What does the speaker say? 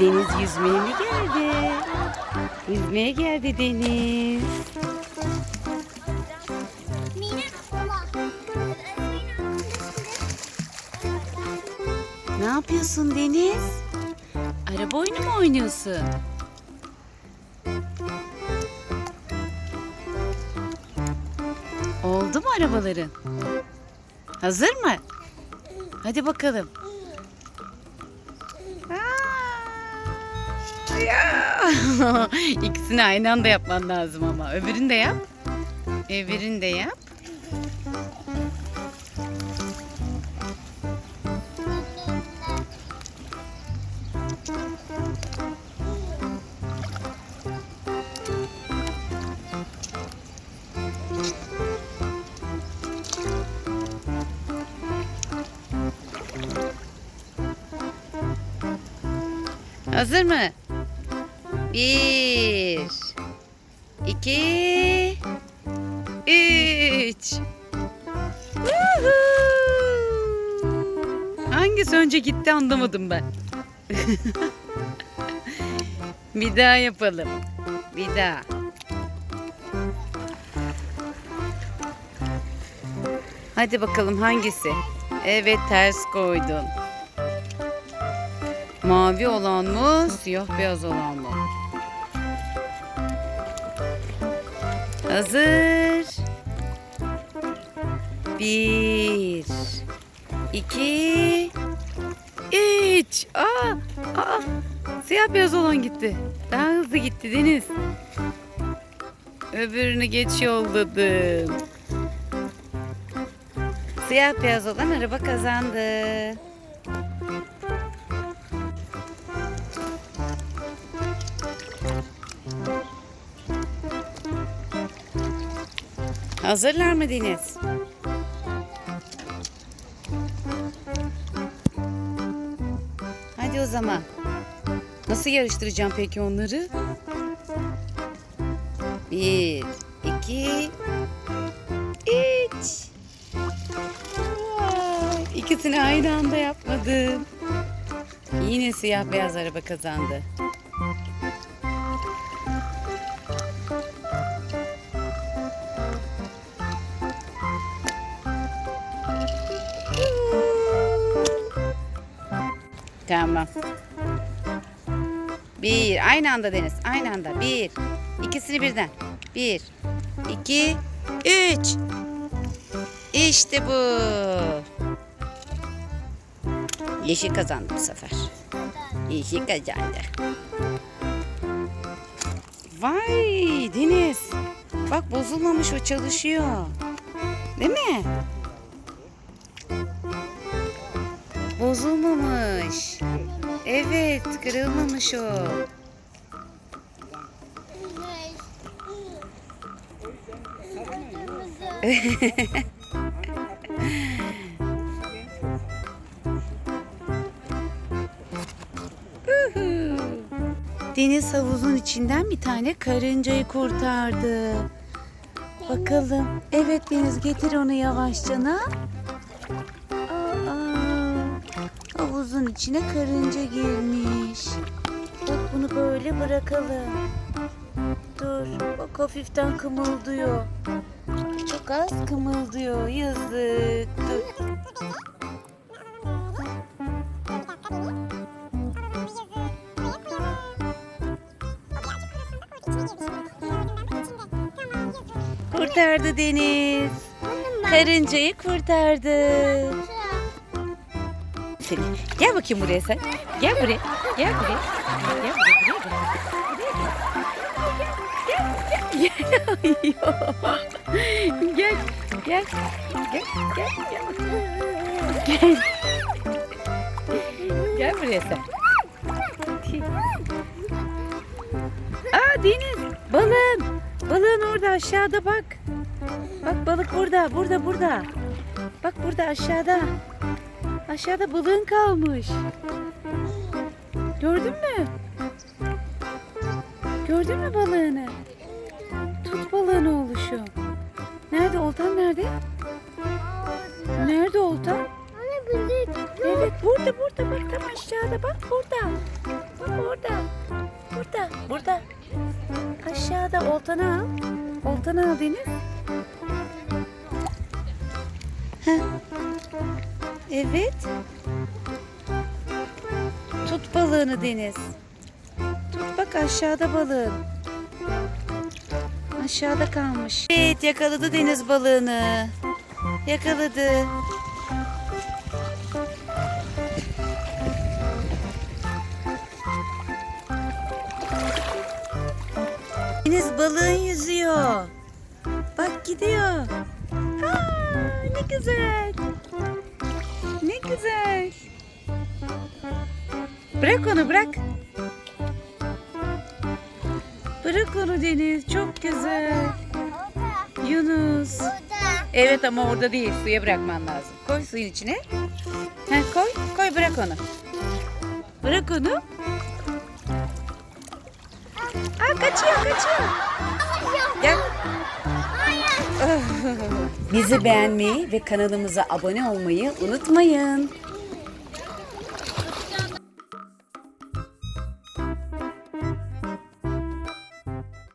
Deniz yüzmeye mi geldi? Yüzmeye geldi Deniz. Ne yapıyorsun Deniz? Araba oyunu mu oynuyorsun? Oldu mu arabaların? Hazır mı? Hadi bakalım. Ya! İkisini aynı anda yapman lazım ama. Öbürünü de yap. Öbürünü de yap. Hazır mı? Bir, iki, üç. Woohoo! Hangisi önce gitti anlamadım ben. Bir daha yapalım. Bir daha. Hadi bakalım hangisi? Evet ters koydun. Mavi olan mı, siyah beyaz olan mı? Hazır. Bir, iki, üç. Aa, aa, siyah beyaz olan gitti. Daha hızlı gitti Deniz. Öbürünü geç yolladım. Siyah beyaz olan araba kazandı. Hazırlar mı Deniz? Hadi o zaman. Nasıl yarıştıracağım peki onları? Bir, iki, üç. Vay, İkisini aynı anda yapmadım. Yine siyah beyaz araba kazandı. Tamam. Bir. Aynı anda Deniz. Aynı anda. Bir. İkisini birden. Bir. iki, Üç. İşte bu. Yeşil kazandı bu sefer. Yeşil kazandı. Vay Deniz. Bak bozulmamış o çalışıyor. Değil mi? Bozulmamış. Evet, kırılmamış o. Deniz havuzun içinden bir tane karıncayı kurtardı. Bakalım. Evet Deniz getir onu yavaşçana. Aa, havuzun içine karınca girmiş. Bak bunu böyle bırakalım. Dur bak hafiften kımıldıyor. Çok az kımıldıyor yazık. Dur. Kurtardı Deniz. Karıncayı kurtardı. Seni. Gel bakayım buraya sen. Gel buraya. Gel buraya. Gel buraya. Buraya gel. Gel. Gel. Gel. Gel. Gel. Gel. Gel. Gel. Gel buraya sen. Aa Deniz. Balığın. Balığın orada aşağıda bak. Bak balık burada. Burada burada. Bak burada aşağıda. Aşağıda balığın kalmış. Gördün mü? Gördün mü balığını? Tut balığını oluşum. Nerede oltan nerede? Nerede oltan? Evet burada burada bak tam aşağıda bak burada. Bak orada. Burada burada. Aşağıda oltanı al. Oltanı al Deniz. Heh. Evet. Tut balığını Deniz. Tut bak aşağıda balığın. Aşağıda kalmış. Evet yakaladı deniz balığını. Yakaladı. Deniz balığın yüzüyor. Bak gidiyor. Aa, ne güzel. Güzel. Bırak onu bırak. Bırak onu Deniz. Çok güzel. Yunus. Evet ama orada değil. Suya bırakman lazım. Koy suyun içine. Ha, koy. Koy bırak onu. Bırak onu. Aa, kaçıyor kaçıyor. Gel. Bizi beğenmeyi ve kanalımıza abone olmayı unutmayın.